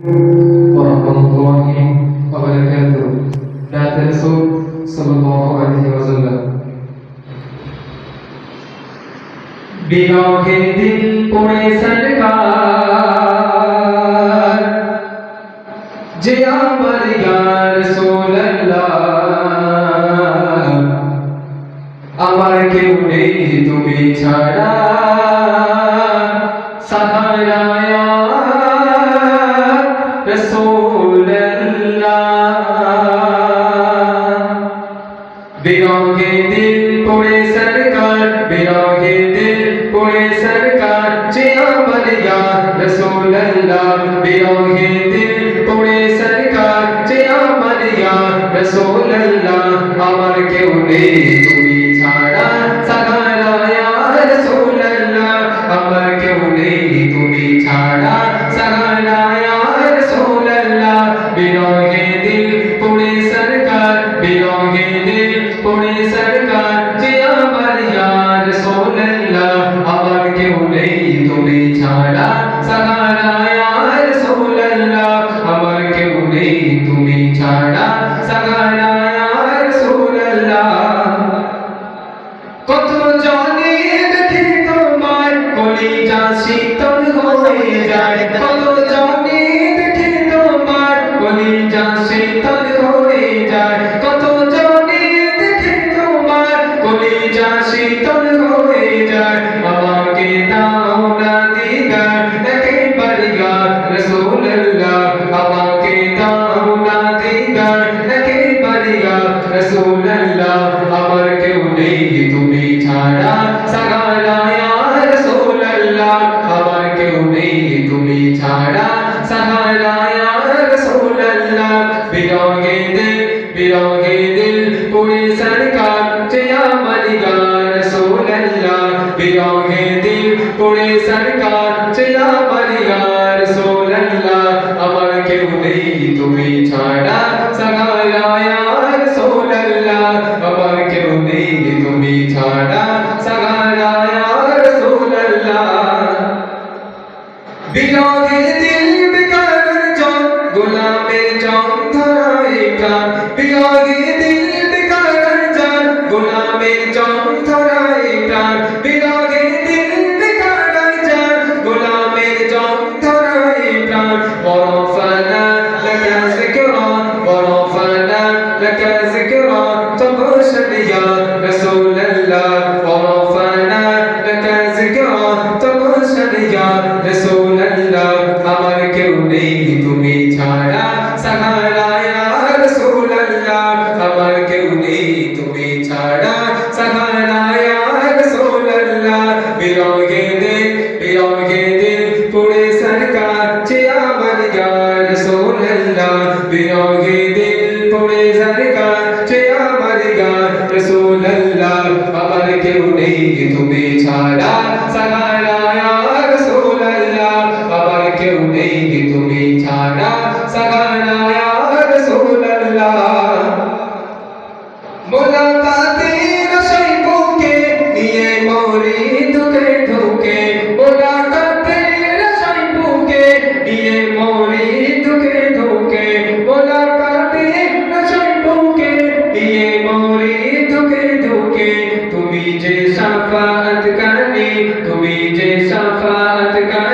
warahmatullahi wabarakatuh. Data Rasul sallallahu alaihi wasallam. বিরহে দিল পড়ে সরকার যে আমার তুমি ছাড়া সাহারায়া বিরহে দিল পড়ে সরকার বিরহে দিল পড়ে সরকার যে আমার ইয়ার রসুল্লাহ বিরহে দিল পড়ে সরকার যে আমার ইয়ার রসুল্লাহ আমার কেউ নেই তুমি ছাড়া সাহারা ইয়ার রসুল্লাহ আমার কেউ নেই তুমি ছাড়া সাহারা ইয়ার রসুল্লাহ বিরহে দিল পড়ে সরকার বিরহে দিল শীতল হয়ে কত জনে দেখে তোমার কলিজা শীতল হয়ে যায়। কত জনে দেখে তোমার কলিজা শীতল হয়ে যায়। আমাকে দাও না দিদার, একেবারে গা আমাকে দাও না দিদার ছাড়া সাগারা ইয়া রাসূলুল্লাহ। বিরহে দিল বিরহে দিল পুরে সরকার, যে আমার ইয়া রাসূলুল্লাহ। বিরহে দিল পুরে সরকার, যে আমার ইয়া রাসূলুল্লাহ। আমার কেউ নেই তুমি ছাড়া। আমার কেউ নেই তুমি ছাড়া সাহারা ইয়া রাসূলুল্লাহ বিরহে দিল বিরহে দিল পুরে সরকার যে আমার ইয়া রাসূলুল্লাহ বিরহে দিল পুরে সরকার যে আমার ইয়া রাসূলুল্লাহ আমার কেউ তুমি ছাড়া সাহারা মোলাকাতের শৈবকে নিয়ে মরি দুঃখে ঢুকে। মোলাকাতের শৈবকে নিয়ে মরি দুঃখে ঢুকে। মোলাকাতের শৈবকে নিয়ে মরি দুঃখে ঢুকে। তুমি যে শাফাত কানি, তুমি যে শাফাত কানি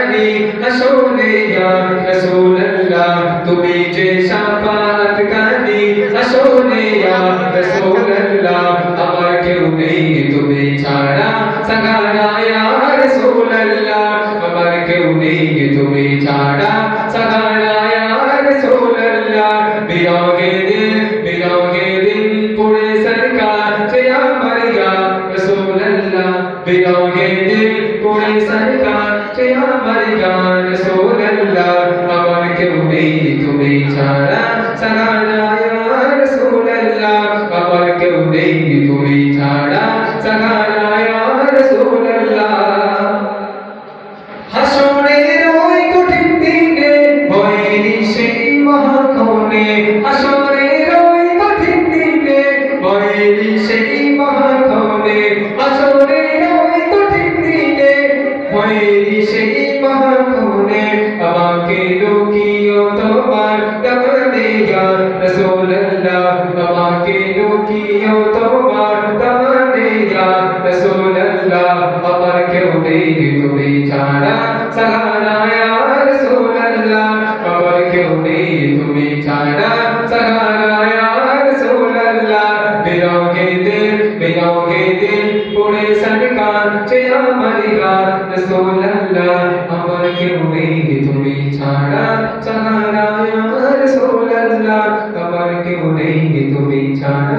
আমার কেউ নেই তুমি ছাড়া সাগারা ইয়া রাসূলুল্লাহ আমার কেউ নেই তুমি ছাড়া সাগারা ইয়া রাসূলুল্লাহ বিরহে দিল বিরহে দিল পুরে সরকার যে আমার ইয়া রাসূলুল্লাহ বিরহে দিল পুরে আমিও তোমার দামানে ইয়া রাসূলুল্লাহ আমার কেউ নেই তুমি ছাড়া সাহারা ইয়া রাসূলুল্লাহ আমার কেউ নেই তুমি ছাড়া সাহারা ইয়া রাসূলুল্লাহ বিরোগে দিল বিরোগে দিল পুরে সরকার চে আমার ইয়া রাসূলুল্লাহ আমার কেউ নেই তুমি ছাড়া সাহারা ইয়া রাসূলুল্লাহ আমার কেউ নেই তুমি ছাড়া